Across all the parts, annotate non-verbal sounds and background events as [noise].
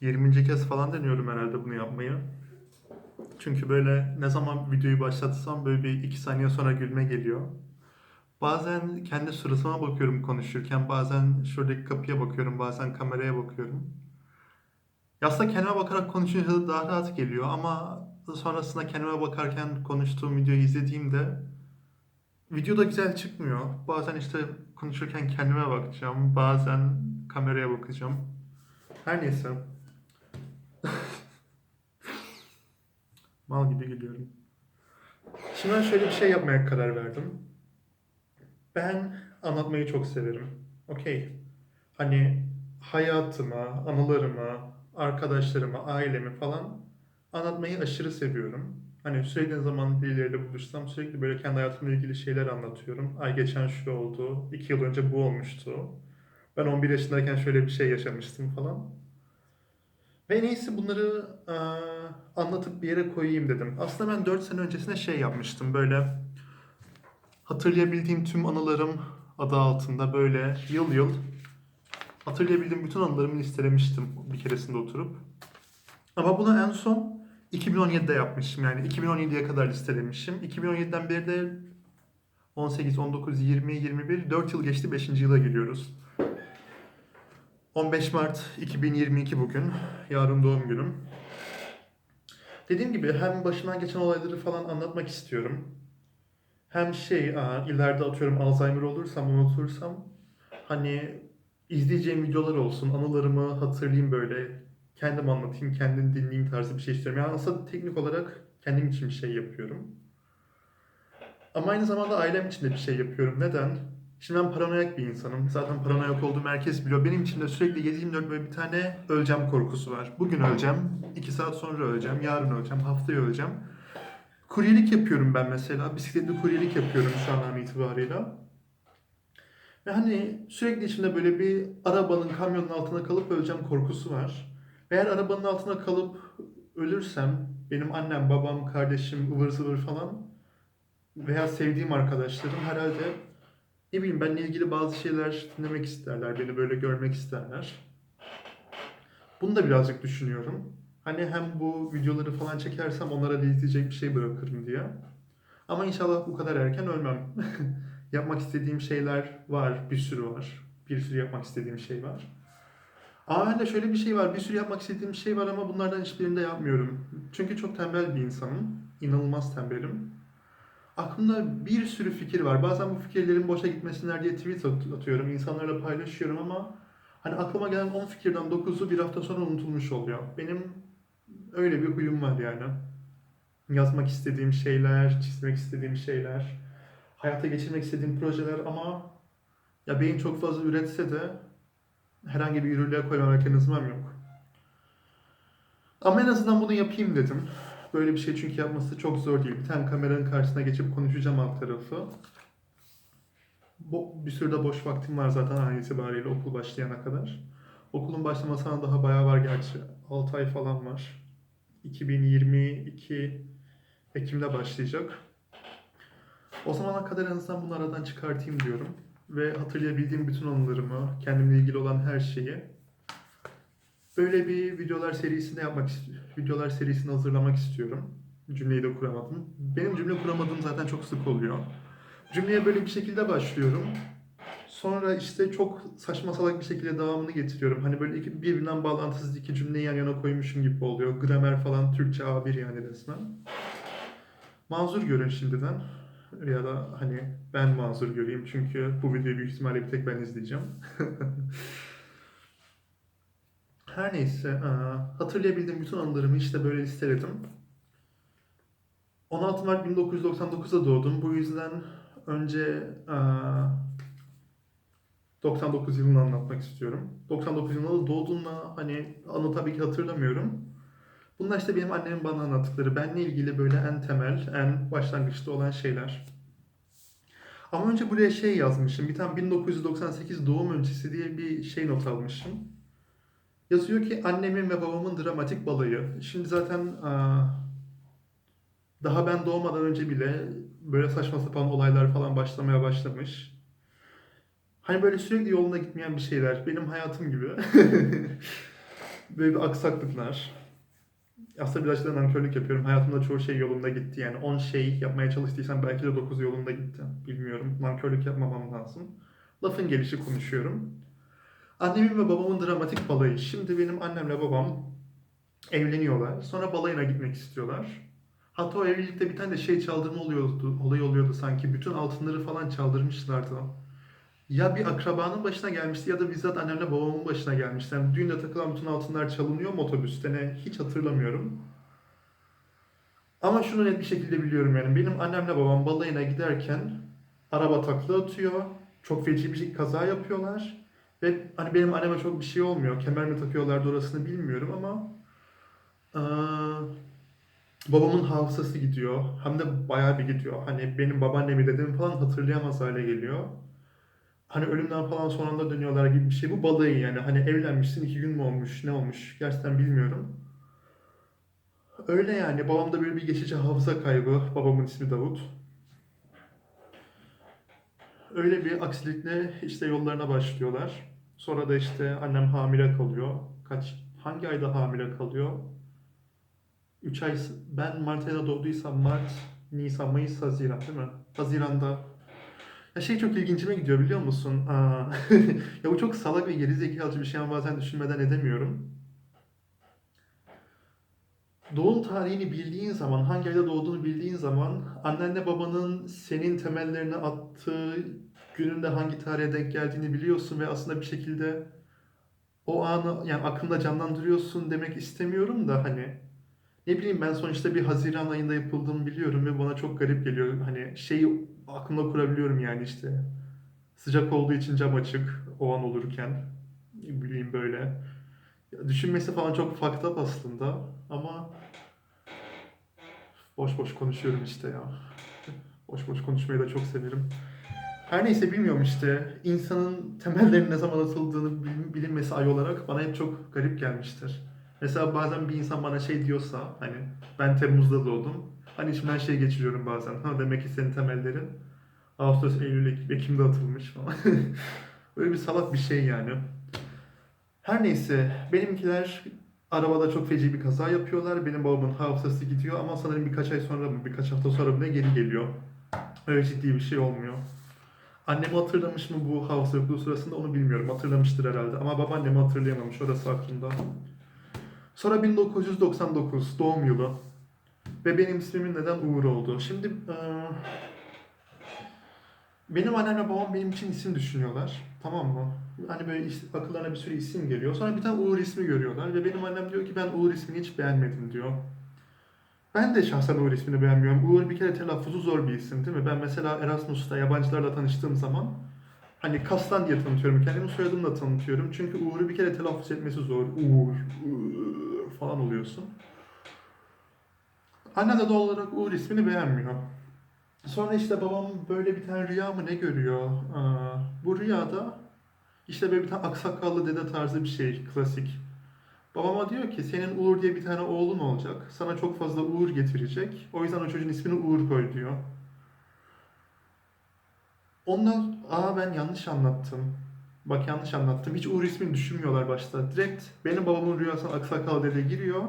20. kez falan deniyorum herhalde bunu yapmayı. Çünkü böyle ne zaman videoyu başlatsam böyle bir iki saniye sonra gülme geliyor. Bazen kendi suratıma bakıyorum konuşurken, bazen şuradaki kapıya bakıyorum, bazen kameraya bakıyorum. Ya Aslında kendime bakarak konuşunca daha rahat geliyor ama sonrasında kendime bakarken konuştuğum videoyu izlediğimde video da güzel çıkmıyor. Bazen işte konuşurken kendime bakacağım, bazen kameraya bakacağım. Her neyse. Mal gibi gülüyorum. Şimdi ben şöyle bir şey yapmaya karar verdim. Ben anlatmayı çok severim. Okey. Hani hayatıma, anılarıma, arkadaşlarıma, ailemi falan anlatmayı aşırı seviyorum. Hani sürekli zaman birileriyle buluşsam sürekli böyle kendi hayatımla ilgili şeyler anlatıyorum. Ay geçen şu oldu, iki yıl önce bu olmuştu. Ben 11 yaşındayken şöyle bir şey yaşamıştım falan. Ve iyisi bunları eee, anlatıp bir yere koyayım dedim. Aslında ben 4 sene öncesinde şey yapmıştım böyle hatırlayabildiğim tüm anılarım adı altında böyle yıl yıl hatırlayabildiğim bütün anılarımı listelemiştim bir keresinde oturup. Ama bunu en son 2017'de yapmışım. Yani 2017'ye kadar listelemişim. 2017'den beri de 18, 19, 20, 21, 4 yıl geçti 5. yıla giriyoruz. 15 Mart 2022 bugün. Yarın doğum günüm. Dediğim gibi hem başımdan geçen olayları falan anlatmak istiyorum. Hem şey, ileride atıyorum Alzheimer olursam, unutursam hani izleyeceğim videolar olsun, anılarımı hatırlayayım böyle, kendim anlatayım, kendim dinleyeyim tarzı bir şey istiyorum. Yani aslında teknik olarak kendim için bir şey yapıyorum. Ama aynı zamanda ailem için de bir şey yapıyorum. Neden? Şimdi ben paranoyak bir insanım. Zaten paranoyak olduğum herkes biliyor. Benim içimde sürekli 7-24 böyle bir tane öleceğim korkusu var. Bugün öleceğim, 2 saat sonra öleceğim, yarın öleceğim, haftaya öleceğim. Kuryelik yapıyorum ben mesela. Bisikletli kuryelik yapıyorum şu an itibarıyla. Ve hani sürekli içimde böyle bir arabanın, kamyonun altına kalıp öleceğim korkusu var. Eğer arabanın altına kalıp ölürsem benim annem, babam, kardeşim, ıvır zıvır falan veya sevdiğim arkadaşlarım herhalde ne bileyim benimle ilgili bazı şeyler dinlemek isterler, beni böyle görmek isterler. Bunu da birazcık düşünüyorum. Hani hem bu videoları falan çekersem onlara izleyecek bir şey bırakırım diye. Ama inşallah bu kadar erken ölmem. [laughs] yapmak istediğim şeyler var, bir sürü var. Bir sürü yapmak istediğim şey var. Aa de şöyle bir şey var, bir sürü yapmak istediğim şey var ama bunlardan hiçbirini de yapmıyorum. Çünkü çok tembel bir insanım. İnanılmaz tembelim. Aklımda bir sürü fikir var. Bazen bu fikirlerin boşa gitmesinler diye tweet at- atıyorum, insanlarla paylaşıyorum ama hani aklıma gelen 10 fikirden 9'u bir hafta sonra unutulmuş oluyor. Benim öyle bir huyum var yani. Yazmak istediğim şeyler, çizmek istediğim şeyler, hayata geçirmek istediğim projeler ama ya beyin çok fazla üretse de herhangi bir yürürlüğe koyma mekanizmam yok. Ama en azından bunu yapayım dedim. Böyle bir şey çünkü yapması çok zor değil. Bir tane kameranın karşısına geçip konuşacağım alt tarafı. Bu, bir sürü de boş vaktim var zaten an itibariyle okul başlayana kadar. Okulun başlamasına daha bayağı var gerçi. 6 ay falan var. 2022 Ekim'de başlayacak. O zamana kadar en azından bunu aradan çıkartayım diyorum. Ve hatırlayabildiğim bütün anılarımı, kendimle ilgili olan her şeyi böyle bir videolar serisinde yapmak istiyorum. Videolar serisini hazırlamak istiyorum. Cümleyi de kuramadım. Benim cümle kuramadığım zaten çok sık oluyor. Cümleye böyle bir şekilde başlıyorum. Sonra işte çok saçma salak bir şekilde devamını getiriyorum. Hani böyle iki, birbirinden bağlantısız iki cümleyi yan yana koymuşum gibi oluyor. Gramer falan Türkçe A1 yani resmen. Mazur görün şimdiden. Ya da hani ben mazur göreyim çünkü bu videoyu büyük ihtimalle bir tek ben izleyeceğim. [laughs] Her neyse, eee, hatırlayabildiğim bütün anılarımı işte böyle listeledim. 16 Mart 1999'da doğdum. Bu yüzden önce eee, 99 yılını anlatmak istiyorum. 99 yılında doğduğumda hani anı tabii ki hatırlamıyorum. Bunlar işte benim annemin bana anlattıkları, benle ilgili böyle en temel, en başlangıçta olan şeyler. Ama önce buraya şey yazmışım, bir tane 1998 doğum öncesi diye bir şey not almışım. Yazıyor ki annemin ve babamın dramatik balayı. Şimdi zaten daha ben doğmadan önce bile böyle saçma sapan olaylar falan başlamaya başlamış. Hani böyle sürekli yolunda gitmeyen bir şeyler. Benim hayatım gibi. [laughs] Böyle bir aksaklıklar. Aslında birazcık da nankörlük yapıyorum. Hayatımda çoğu şey yolunda gitti. Yani 10 şey yapmaya çalıştıysam belki de 9 yolunda gitti. Bilmiyorum. Nankörlük yapmamam lazım. Lafın gelişi konuşuyorum. Annemin ve babamın dramatik balayı. Şimdi benim annemle babam evleniyorlar. Sonra balayına gitmek istiyorlar. Hatta o evlilikte bir tane de şey çaldırma oluyordu, olay oluyordu sanki. Bütün altınları falan çaldırmışlardı. Ya bir akrabanın başına gelmişti ya da bizzat annemle babamın başına gelmişti. Yani düğünde takılan bütün altınlar çalınıyor mu otobüste ne hiç hatırlamıyorum. Ama şunu net bir şekilde biliyorum yani benim annemle babam balayına giderken araba takla atıyor. Çok feci bir kaza yapıyorlar. Ve hani benim anneme çok bir şey olmuyor. Kemer mi takıyorlardı orasını bilmiyorum ama eee, babamın hafızası gidiyor. Hem de bayağı bir gidiyor. Hani benim babaannemi dedemi falan hatırlayamaz hale geliyor. Hani ölümden falan son anda dönüyorlar gibi bir şey. Bu balayı yani. Hani evlenmişsin iki gün mü olmuş ne olmuş gerçekten bilmiyorum. Öyle yani. Babamda böyle bir geçici hafıza kaybı. Babamın ismi Davut. Öyle bir aksilikle işte yollarına başlıyorlar. Sonra da işte annem hamile kalıyor. Kaç, hangi ayda hamile kalıyor? 3 ay, ben Mart ayında doğduysam Mart, Nisan, Mayıs, Haziran değil mi? Haziran'da. Ya şey çok ilgincime gidiyor biliyor musun? [laughs] Ya bu çok salak ve gerizekalıcı bir şey ama bazen düşünmeden edemiyorum. Doğum tarihini bildiğin zaman, hangi ayda doğduğunu bildiğin zaman, annenle babanın senin temellerini attığı gününde hangi tarihe denk geldiğini biliyorsun ve aslında bir şekilde o anı yani aklında canlandırıyorsun demek istemiyorum da hani ne bileyim ben sonuçta bir Haziran ayında yapıldığını biliyorum ve bana çok garip geliyor. Hani şeyi aklımda kurabiliyorum yani işte sıcak olduğu için cam açık o an olurken ne bileyim böyle. Düşünmesi falan çok fucked up aslında ama boş boş konuşuyorum işte ya. Boş boş konuşmayı da çok severim. Her neyse bilmiyorum işte insanın temellerinin ne zaman atıldığını bil- bilinmesi ay olarak bana hep çok garip gelmiştir. Mesela bazen bir insan bana şey diyorsa hani ben Temmuz'da doğdum. Hani içimden şey geçiriyorum bazen. Ha demek ki senin temellerin Ağustos, Eylül, Ekim- Ekim'de atılmış falan. [laughs] Böyle bir salak bir şey yani. Her neyse benimkiler arabada çok feci bir kaza yapıyorlar. Benim babamın hafızası gidiyor ama sanırım birkaç ay sonra mı birkaç hafta sonra mı geri geliyor. Öyle ciddi bir şey olmuyor. Annemi hatırlamış mı bu hafıza yokluğu sırasında onu bilmiyorum. Hatırlamıştır herhalde ama babaannemi hatırlayamamış. Orası aklımda. Sonra 1999 doğum yılı. Ve benim ismimin neden Uğur oldu? Şimdi eee, benim annemle babam benim için isim düşünüyorlar. Tamam mı? Hani böyle is- akıllarına bir sürü isim geliyor. Sonra bir tane Uğur ismi görüyorlar ve benim annem diyor ki ben Uğur ismini hiç beğenmedim diyor. Ben de şahsen Uğur ismini beğenmiyorum. Uğur bir kere telaffuzu zor bir isim değil mi? Ben mesela Erasmus'ta yabancılarla tanıştığım zaman hani Kastan diye tanıtıyorum. Kendimi soyadımla tanıtıyorum. Çünkü Uğur'u bir kere telaffuz etmesi zor. Uğur, Uğur falan oluyorsun. Anne de doğal olarak Uğur ismini beğenmiyor. Sonra işte babam böyle bir tane rüya mı ne görüyor? Aa, bu rüyada işte böyle bir tane aksakallı dede tarzı bir şey, klasik. Babama diyor ki senin Uğur diye bir tane oğlun olacak. Sana çok fazla Uğur getirecek. O yüzden o çocuğun ismini Uğur koy diyor. Ondan aa ben yanlış anlattım. Bak yanlış anlattım. Hiç Uğur ismini düşünmüyorlar başta. Direkt benim babamın rüyasına aksakal dede giriyor.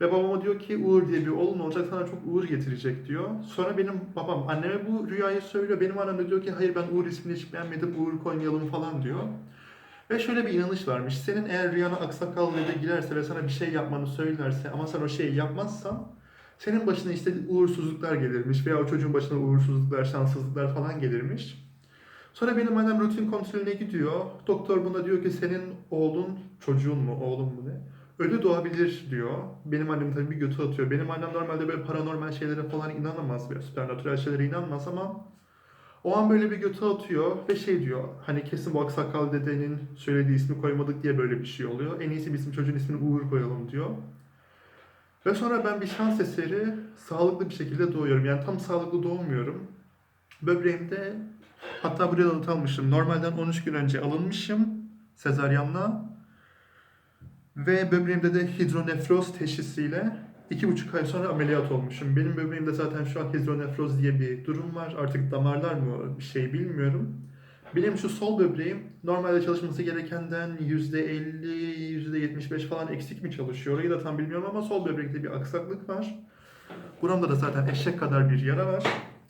Ve babama diyor ki Uğur diye bir oğlun olacak sana çok Uğur getirecek diyor. Sonra benim babam anneme bu rüyayı söylüyor. Benim annem de diyor ki hayır ben Uğur ismini hiç beğenmedim Uğur koymayalım falan diyor. Ve şöyle bir inanış varmış. Senin eğer rüyana aksakal dede girerse ve sana bir şey yapmanı söylerse ama sen o şeyi yapmazsan senin başına işte uğursuzluklar gelirmiş veya o çocuğun başına uğursuzluklar, şanssızlıklar falan gelirmiş. Sonra benim annem rutin kontrolüne gidiyor. Doktor buna diyor ki senin oğlun, çocuğun mu, oğlun mu ne? Ölü doğabilir diyor. Benim annem tabii bir götü atıyor. Benim annem normalde böyle paranormal şeylere falan inanamaz. Böyle süpernatürel şeylere inanmaz ama o an böyle bir götü atıyor ve şey diyor. Hani kesin bu aksakal dedenin söylediği ismi koymadık diye böyle bir şey oluyor. En iyisi bizim çocuğun ismini Uğur koyalım diyor. Ve sonra ben bir şans eseri sağlıklı bir şekilde doğuyorum. Yani tam sağlıklı doğmuyorum. Böbreğimde hatta buraya da almışım. Normalden 13 gün önce alınmışım sezaryenla. Ve böbreğimde de hidronefroz teşhisiyle iki buçuk ay sonra ameliyat olmuşum. Benim böbreğimde zaten şu an hidronefroz diye bir durum var. Artık damarlar mı bir şey bilmiyorum. Benim şu sol böbreğim normalde çalışması gerekenden %50, %75 falan eksik mi çalışıyor? Orayı da tam bilmiyorum ama sol böbrekte bir aksaklık var. Buramda da zaten eşek kadar bir yara var.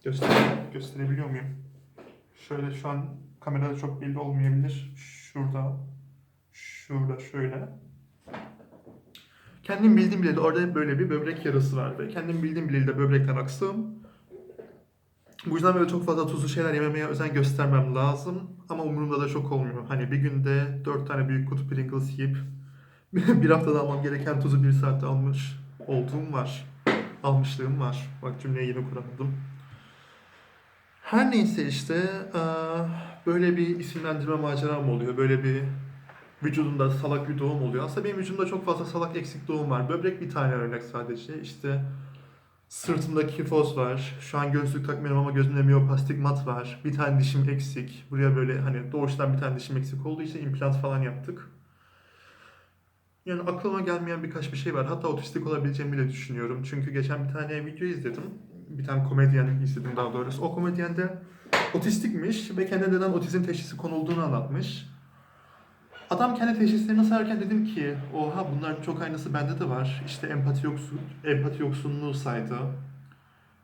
Göster gösterebiliyor muyum? Şöyle şu an kamerada çok belli olmayabilir. Şurada, şurada şöyle. Kendim bildiğim bileli orada böyle bir böbrek yarası var ve kendim bildiğim bileli de böbrekten aksığım. Bu yüzden böyle çok fazla tuzlu şeyler yememeye özen göstermem lazım. Ama umurumda da çok olmuyor. Hani bir günde 4 tane büyük kutu Pringles yiyip [laughs] bir haftada almam gereken tuzu bir saatte almış olduğum var. Almışlığım var. Bak cümleyi yeni kuramadım. Her neyse işte böyle bir isimlendirme maceram oluyor. Böyle bir vücudumda salak bir doğum oluyor. Aslında benim vücudumda çok fazla salak eksik doğum var. Böbrek bir tane örnek sadece. İşte sırtımda kifoz var. Şu an gözlük takmıyorum ama gözümde miyoplastik mat var. Bir tane dişim eksik. Buraya böyle hani doğuştan bir tane dişim eksik olduğu için implant falan yaptık. Yani aklıma gelmeyen birkaç bir şey var. Hatta otistik olabileceğimi bile düşünüyorum. Çünkü geçen bir tane video izledim. Bir tane komedyen izledim daha doğrusu. O komedyen de otistikmiş ve kendine neden otizm teşhisi konulduğunu anlatmış. Adam kendi teşhislerini sayarken dedim ki oha bunlar çok aynısı bende de var. İşte empati yoksun, empati yoksunluğu saydı.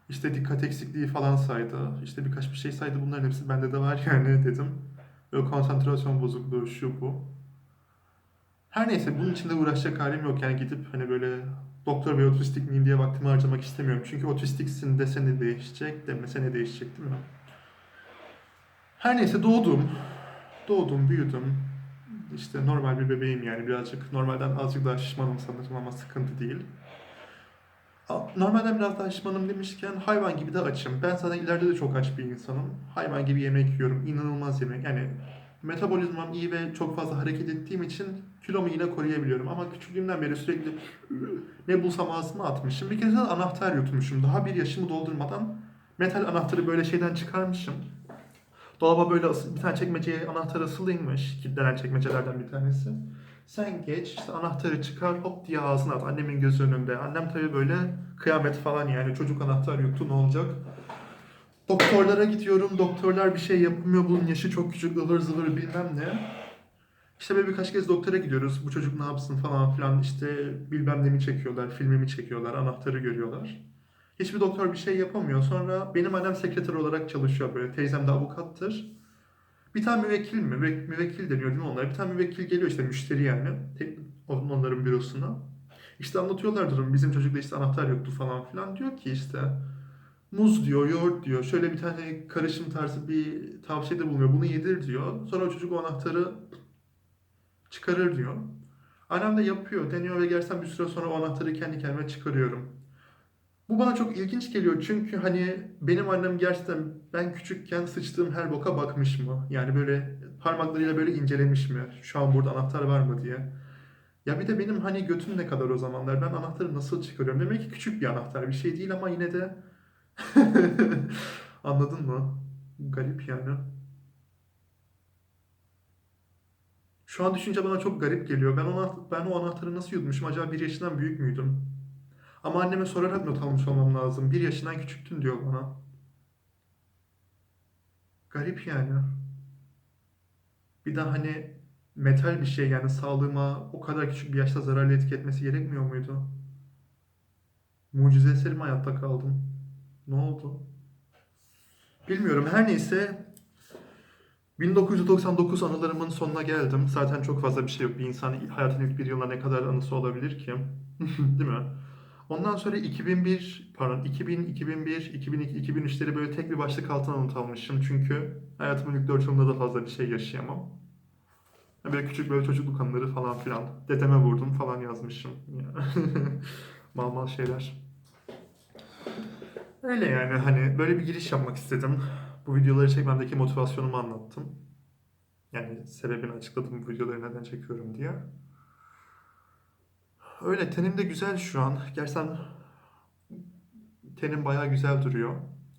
İşte dikkat eksikliği falan saydı. İşte birkaç bir şey saydı. Bunların hepsi bende de var [laughs] yani dedim. Böyle konsantrasyon bozukluğu şu bu. Her neyse bunun için de uğraşacak halim yok. Yani gidip hani böyle doktor bey otistik miyim diye vaktimi harcamak istemiyorum. Çünkü otistiksin dese ne değişecek, demese ne değişecek değil mi? Her neyse doğdum. Doğdum, büyüdüm. İşte normal bir bebeğim yani birazcık normalden azıcık daha şişmanım sanırım ama sıkıntı değil. Normalden biraz daha şişmanım demişken hayvan gibi de açım. Ben zaten ileride de çok aç bir insanım. Hayvan gibi yemek yiyorum. inanılmaz yemek. Yani metabolizmam iyi ve çok fazla hareket ettiğim için kilomu yine koruyabiliyorum. Ama küçüklüğümden beri sürekli ne bulsam ağzıma atmışım. Bir kere anahtar yutmuşum. Daha bir yaşımı doldurmadan metal anahtarı böyle şeyden çıkarmışım. Dolaba böyle asıl, bir tane çekmeceye anahtar asılıymış. Kilitlenen çekmecelerden bir tanesi. Sen geç, işte anahtarı çıkar, hop diye ağzına at. Annemin göz önünde. Annem tabii böyle kıyamet falan yani. Çocuk anahtar yuttu ne olacak? Doktorlara gidiyorum. Doktorlar bir şey yapmıyor. Bunun yaşı çok küçük, ıvır zıvır bilmem ne. İşte böyle birkaç kez doktora gidiyoruz. Bu çocuk ne yapsın falan filan. İşte bilmem nemi çekiyorlar, filmimi çekiyorlar, anahtarı görüyorlar. Hiçbir doktor bir şey yapamıyor. Sonra benim annem sekreter olarak çalışıyor böyle. Teyzem de avukattır. Bir tane müvekkil mi? Müve- Müvekkil deniyor değil mi onlara? Bir tane müvekkil geliyor işte müşteri yani. Onların bürosuna. İşte anlatıyorlar durum. Bizim çocukta işte anahtar yoktu falan filan. Diyor ki işte muz diyor, yoğurt diyor. Şöyle bir tane karışım tarzı bir tavsiyede bulunuyor. Bunu yedir diyor. Sonra o çocuk o anahtarı çıkarır diyor. Annem de yapıyor, deniyor ve gerçekten bir süre sonra o anahtarı kendi kendime çıkarıyorum. Bu bana çok ilginç geliyor çünkü hani benim annem gerçekten ben küçükken sıçtığım her boka bakmış mı? Yani böyle parmaklarıyla böyle incelemiş mi? Şu an burada anahtar var mı diye. Ya bir de benim hani götüm ne kadar o zamanlar? Ben anahtarı nasıl çıkarıyorum? Demek ki küçük bir anahtar bir şey değil ama yine de [laughs] anladın mı? Garip yani. Şu an düşünce bana çok garip geliyor. Ben ona ben o anahtarı nasıl yutmuşum? Acaba bir yaşından büyük müydüm? Ama anneme sorarak not almış olmam lazım. Bir yaşından küçüktün diyor bana. Garip yani. Bir de hani metal bir şey yani sağlığıma o kadar küçük bir yaşta zararlı etki etmesi gerekmiyor muydu? Mucize eseri mi hayatta kaldım? Ne oldu? Bilmiyorum. Her neyse 1999 anılarımın sonuna geldim. Zaten çok fazla bir şey yok. Bir insan hayatının ilk bir yılına ne kadar anısı olabilir ki? [laughs] Değil mi? Ondan sonra 2001, pardon 2000, 2001, 2002, 2003'leri böyle tek bir başlık altına not almışım. Çünkü hayatımın ilk 4 yılında da fazla bir şey yaşayamam. Böyle küçük böyle çocukluk anıları falan filan. Dedeme vurdum falan yazmışım. [laughs] mal mal şeyler. Öyle yani hani böyle bir giriş yapmak istedim. Bu videoları çekmemdeki motivasyonumu anlattım. Yani sebebini açıkladım bu videoları neden çekiyorum diye. Öyle tenim de güzel şu an. Gerçekten tenim bayağı güzel duruyor.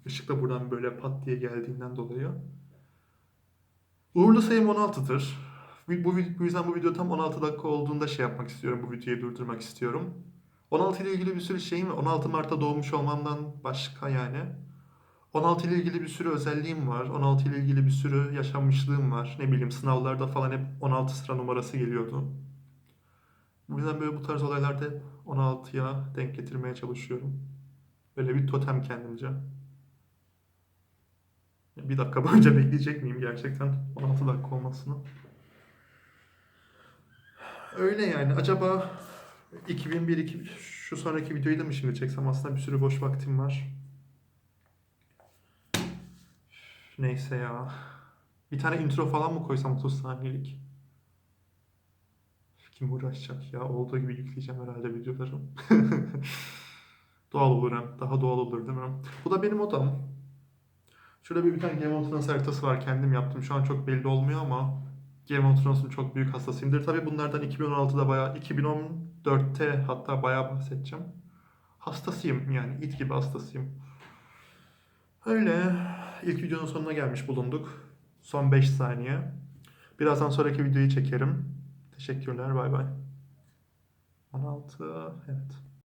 Işık da buradan böyle pat diye geldiğinden dolayı. Uğurlu sayım 16'dır. Bu, bu, bu yüzden bu video tam 16 dakika olduğunda şey yapmak istiyorum. Bu videoyu durdurmak istiyorum. 16 ile ilgili bir sürü şeyim var. 16 Mart'ta doğmuş olmamdan başka yani. 16 ile ilgili bir sürü özelliğim var. 16 ile ilgili bir sürü yaşanmışlığım var. Ne bileyim sınavlarda falan hep 16 sıra numarası geliyordu. Bu yüzden böyle bu tarz olaylarda hep 16'ya denk getirmeye çalışıyorum. Böyle bir totem kendimce. Bir dakika [laughs] boyunca bekleyecek miyim gerçekten 16 dakika olmasını? Öyle yani. Acaba 2001 2 şu sonraki videoyu da mı şimdi çeksem? Aslında bir sürü boş vaktim var. Neyse ya. Bir tane intro falan mı koysam 30 saniyelik? Kim uğraşacak ya? Olduğu gibi yükleyeceğim herhalde videoları. [laughs] Doğal olur hem. Daha doğal olur değil mi? Bu da benim odam. Şurada bir, bir tane Game of Thrones haritası var. Kendim yaptım. Şu an çok belli olmuyor ama Game of Thrones'un çok büyük hastasıyımdır. Tabii bunlardan 2016'da bayağı, 2014'te hatta bayağı bahsedeceğim. Hastasıyım yani. it gibi hastasıyım. Öyle. İlk videonun sonuna gelmiş bulunduk. Son 5 saniye. Birazdan sonraki videoyu çekerim. Teşekkürler. Bay bay. 16. Evet.